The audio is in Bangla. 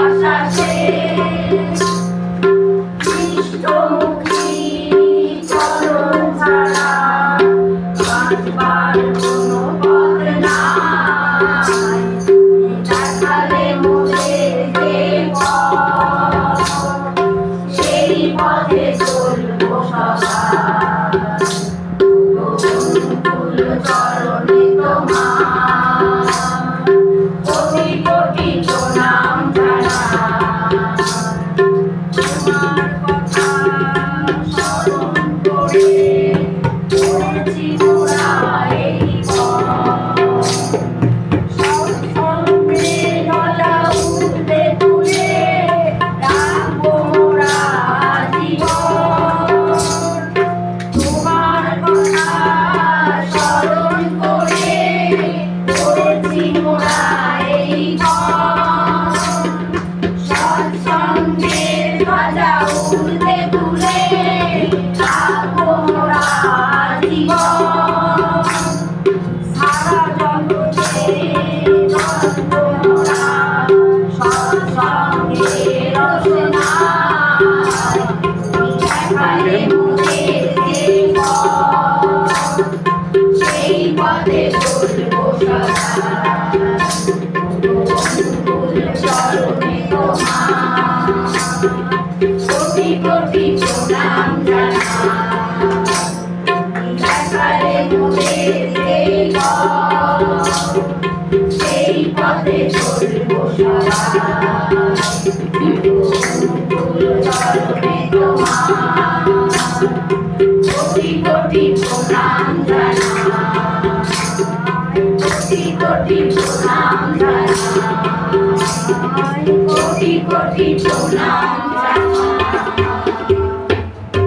Sasha, কোটি কোটি প্রণাম জানাই সেই পথে চলব কোটি কোটি প্রণাম কোটি কোটি প্রণাম জানাই কোটি কোটি প্রণাম জানাই